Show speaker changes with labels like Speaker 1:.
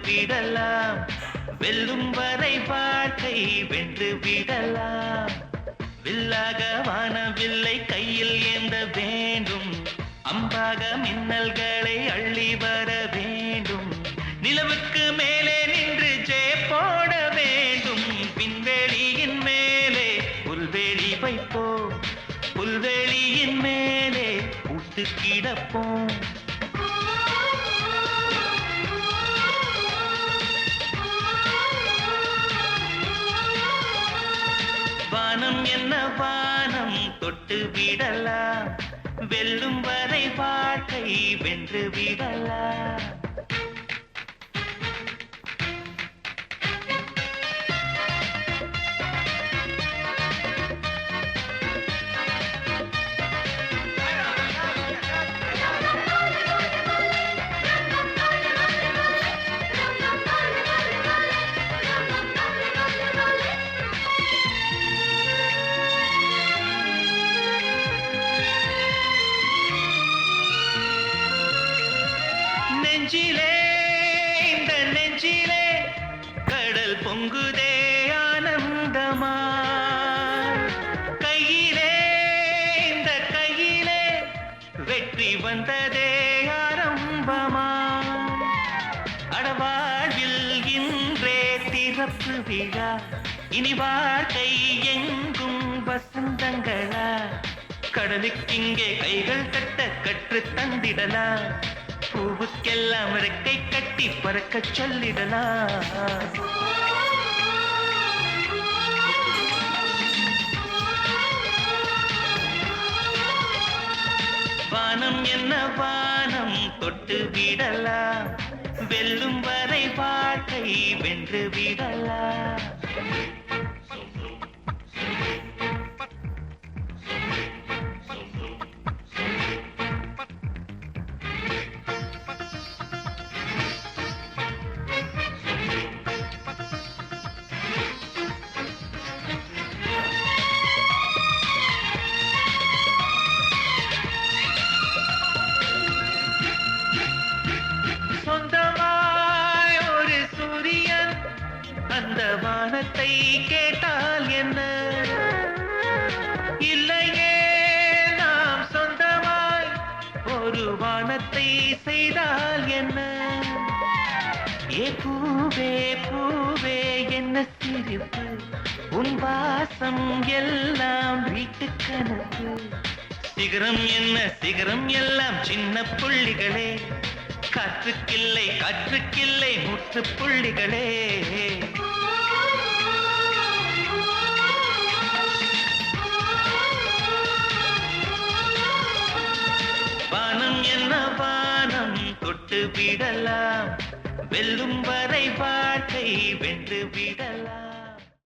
Speaker 1: விடலாம் வெல்லும் வரை வாழ்க்கை வென்று விடலாம் வில்லாக வானவில்லை கையில் ஏந்த வேண்டும். அம்பாக மின்னல்களை அள்ளி வர வேண்டும். நிலவுக்கு மேலே நின்று ஜெய போட வேண்டும். விண்வெளியின் மேலே புல்வெளி வைப்போம். புல்வெளியின் மேலே பூத்து கிடப்போம் வானம் என்ன வானம் தொட்டு விடலாம். வெல்லும் வரை வாழ்க்கை வென்று விடலாம். வந்ததே ஆரம்பமா? அடவாழ்வில் இன்றே திறப்பு விழா. இனி வாழ்க்கை எங்கும் வசந்தங்களா? கடலுக்கிங்கே கைகள் கட்ட கற்று தந்திடலா? பூவுக்கெல்லாம் இறக்கை கட்டி பறக்கச் சொல்லிடலாம் வானம் என்ன வானம் தொட்டு விடலாம். வெல்லும் வரை வாழ்க்கை வென்று விடலாம். ஞானத்தை கேட்டால் என்ன? இல்லையே நாம் சொந்தமாய் ஒரு வானத்தை செய்தால் என்ன? ஏ பூவே பூவே என்ன சிரிப்பு? உன் வாசம் எல்லாம் வீட்டு கணக்கு. சிகரம் என்ன சிகரம் எல்லாம் சின்ன புள்ளிகளே. காற்றுக்கில்லை காற்றுக்கில்லை முற்று புள்ளிகளே. தொட்டு விடலாம். வெல்லும் வரை வாழ்க்கை வென்று விடலாம்.